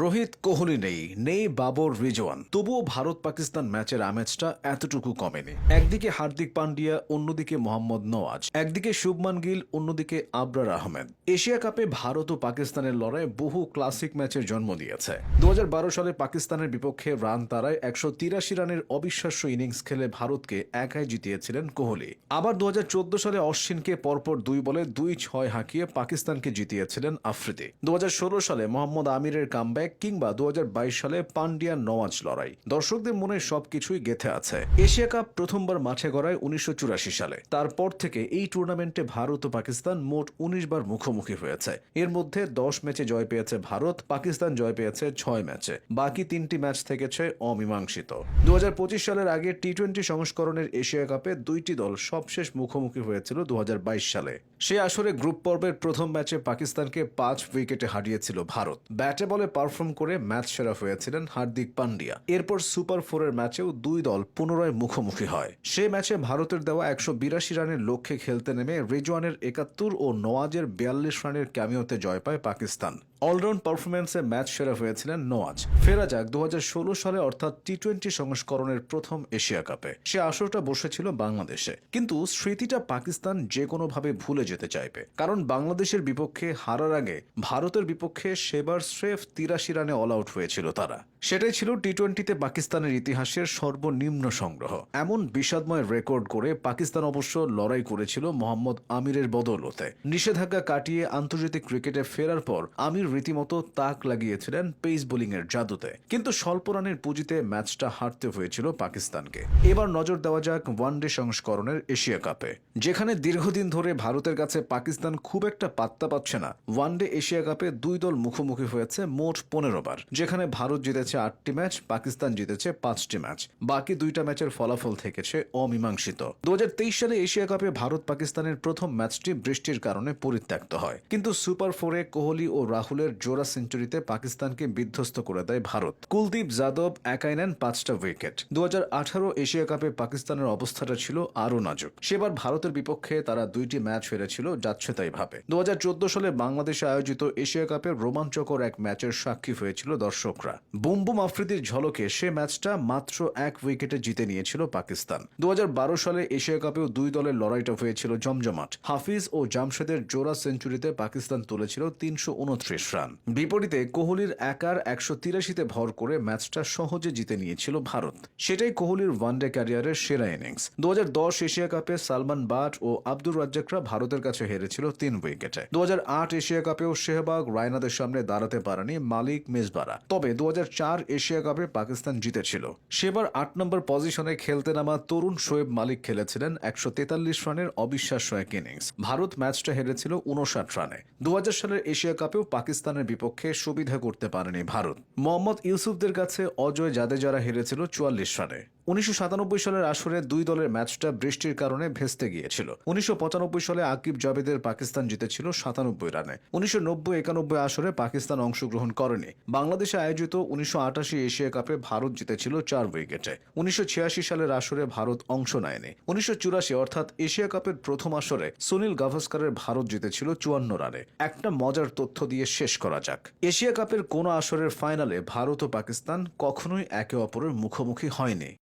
রোহিত কোহলি নেই নেই বাবর রিজওয়ান। তবুও ভারত পাকিস্তান ম্যাচের আমেজটা এতটুকু কমেনি। একদিকে হার্দিক পান্ডিয়া, অন্যদিকে মোহাম্মদ নওয়াজ। একদিকে শুভমান গিল, অন্যদিকে আবরার আহমেদ। এশিয়া কাপে ভারত ও পাকিস্তানের লড়াই বহু ক্লাসিক ম্যাচের জন্ম দিয়েছে। দু হাজার বারো সালে পাকিস্তানের বিপক্ষে রান তারায় একশো তিরাশি রানের অবিশ্বাস্য ইনিংস খেলে ভারতকে একাই জিতিয়েছিলেন কোহলি। আবার দু হাজার চোদ্দ সালে অশ্বিনকে পরপর দুই বলে দুই ছয় হাঁকিয়ে পাকিস্তানকে জিতিয়েছিলেন আফ্রিদি। দু হাজার ষোলো সালে মোহাম্মদ আমিরের কামব্যাক কিংবা দু হাজার বাইশ সালে পান্ডিয়া নওয়াজ লড়াই। দর্শকদের মনে সবকিছুই গেথে আছে। এশিয়া কাপ প্রথমবার মাঠে গড়ায় উনিশশো চুরাশি সালে। তারপর থেকে এই টুর্নামেন্টে ভারত ও পাকিস্তান মোট উনিশ বার মুখোমুখি হয়েছে। এর মধ্যে দশ ম্যাচে জয় পেয়েছে ভারত, পাকিস্তান জয় পেয়েছে ছয় ম্যাচে। বাকি তিনটি ম্যাচ থেকেছে অমীমাংসিত। দু হাজার পঁচিশ সালের আগে টি টোয়েন্টি সংস্করণের এশিয়া কাপে দুইটি দল সবশেষ মুখোমুখি হয়েছিল দু হাজার বাইশ সালে। সে আসরে গ্রুপ পর্বের প্রথম ম্যাচে পাকিস্তানকে পাঁচ উইকেটে হারিয়েছিল ভারত। ব্যাটে বলে পারফর্ম করে ম্যাচ সেরা হয়েছিলেন হার্দিক পান্ডিয়া। এরপর সুপার ফোরের ম্যাচেও দুই দল পুনরায় মুখোমুখি হয়। সে ম্যাচে ভারতের দেওয়া একশো বিরাশি রানের লক্ষ্যে খেলতে নেমে রেজওয়ানের একাত্তর ও নওয়াজের বিয়াল্লিশ রানের ক্যামিওতে জয় পায় পাকিস্তান। অলরাউন্ড পারফরমেন্সে ম্যাচ সেরা হয়েছিলেন নওয়াজ। ফেরা যাক দু সালে অর্থাৎ টি টোয়েন্টি সংস্করণের প্রথম এশিয়া কাপে। সে আসরটা বসেছিল বাংলাদেশে। কিন্তু স্মৃতিটা পাকিস্তান যে কোনোভাবে ভুলে যেতে চাইবে। কারণ বাংলাদেশের বিপক্ষে হারার আগে ভারতের বিপক্ষে সেবার স্রেফ তিরাশি রানে অল আউট হয়েছিল তারা। সেটাই ছিল টি টোয়েন্টিতে পাকিস্তানের ইতিহাসের সর্বনিম্ন সংগ্রহ। এমন বিষাদময় রেকর্ড করে পাকিস্তান অবশ্য লড়াই করেছিল মোহাম্মদ আমিরের বদৌলতে। নিষেধাজ্ঞা কাটিয়ে আন্তর্জাতিক ক্রিকেটে ফেরার পর আমির রীতিমতো তাক লাগিয়েছিলেন পেস বোলিং এর জাদুতে। কিন্তু স্বল্প রানের পুঁজিতে ম্যাচটা হারতে হয়েছিল পাকিস্তানকে। এবার নজর দেওয়া যাক ওয়ানডে সংস্করণের এশিয়া কাপে। যেখানে দীর্ঘদিন ধরে ভারতের কাছে পাকিস্তান খুব একটা পাত্তা পাচ্ছে না। ওয়ানডে এশিয়া কাপে দুই দল মুখোমুখি হয়েছে মোট পনেরো বার, যেখানে ভারত জিতেছে আটটি ম্যাচ, পাকিস্তান জিতেছে পাঁচটি ম্যাচ। বাকি দুইটা ম্যাচের ফলাফল থেকেছে অমীমাংসিত। দু সালে এশিয়া কাপে ভারত পাকিস্তানের প্রথম ম্যাচটি বৃষ্টির কারণে পরিত্যক্ত হয়। কিন্তু সুপার ফোরে কোহলি ও রাহুলের জোড়া সেঞ্চুরিতে পাকিস্তানকে বিধ্বস্ত করে দেয় ভারত। কুলদীপ যাদব একাই নেন পাঁচটা উইকেট। দু হাজার আঠারো এশিয়া কাপে পাকিস্তানের অবস্থাটা ছিল আরও নাজুক। সেবার ভারতের বিপক্ষে তারা দুইটি ম্যাচ হেরেছিল যাচ্ছে তাই ভাবে। দু হাজার চোদ্দ সালে বাংলাদেশে আয়োজিত এশিয়া কাপের রোমাঞ্চকর এক ম্যাচের সাক্ষী হয়েছিল দর্শকরা। বুম বুম আফ্রিদির ঝলকে সে ম্যাচটা মাত্র এক উইকেটে জিতে নিয়েছিল পাকিস্তান। দু সালে এশিয়া কাপেও দুই দলের লড়াইটা হয়েছিল জমজমাট। হাফিজ ও জামশেদের জোড়া সেঞ্চুরিতে পাকিস্তান তুলেছিল তিনশো উনত্রিশ রান। বিপরীতে কোহলির একার একশো তিরাশিতে ভর করে ম্যাচটা সহজে জিতে নিয়েছিল ভারত। সেটাই কোহলির ওয়ানডে ক্যারিয়ারের সেরা ইনিংস। দু হাজার দশ এশিয়া কাপে সালমান বাট ও আব্দুর রাজ্জাকরা ভারতের কাছে হেরেছিল তিন উইকেটে। দু হাজার আট এশিয়া কাপেও শেহবাগ রায়নাদের সামনে দাঁড়াতে পারেনি মালিক মেজবারা তবে দুহাজার চার এশিয়া কাপে পাকিস্তান জিতেছিল। সেবার আট নম্বর পজিশনে খেলতে নামা তরুণ শোয়েব মালিক খেলেছিলেন একশো তেতাল্লিশ রানের অবিশ্বাস্য এক ইনিংস। ভারত ম্যাচটা হেরেছিল উনষাট রানে। দু হাজার সালের এশিয়া কাপেও পাকিস্তানের বিপক্ষে সুবিধা করতে পারেনি ভারত। মোহাম্মদ ইউসুফদের কাছে অজয় জাদেজারা হেরেছিল চুয়াল্লিশ রানে। উনিশশো সাতানব্বই সালের আসরে দুই দলের ম্যাচটা বৃষ্টির কারণে ভেস্তে গিয়েছিল। উনিশশো পঁচানব্বই সালে আকিব জাবেদের পাকিস্তান জিতেছিল সাতানব্বই রানে। উনিশশো নব্বই একানব্বই আসরে পাকিস্তান অংশগ্রহণ করেনি। বাংলাদেশে আয়োজিত উনিশশো আটাশি এশিয়া কাপে ভারত জিতেছিল চার উইকেটে। উনিশশো ছিয়াশি সালের আসরে ভারত অংশ নেয়নি। উনিশশো চুরাশি অর্থাৎ এশিয়া কাপের প্রথম আসরে সুনীল গাভাস্কারের ভারত জিতেছিল চুয়ান্ন রানে। একটা মজার তথ্য দিয়ে শেষ করা যাক। এশিয়া কাপের কোন আসরের ফাইনালে ভারত ও পাকিস্তান কখনোই একে অপরের মুখোমুখি হয়নি।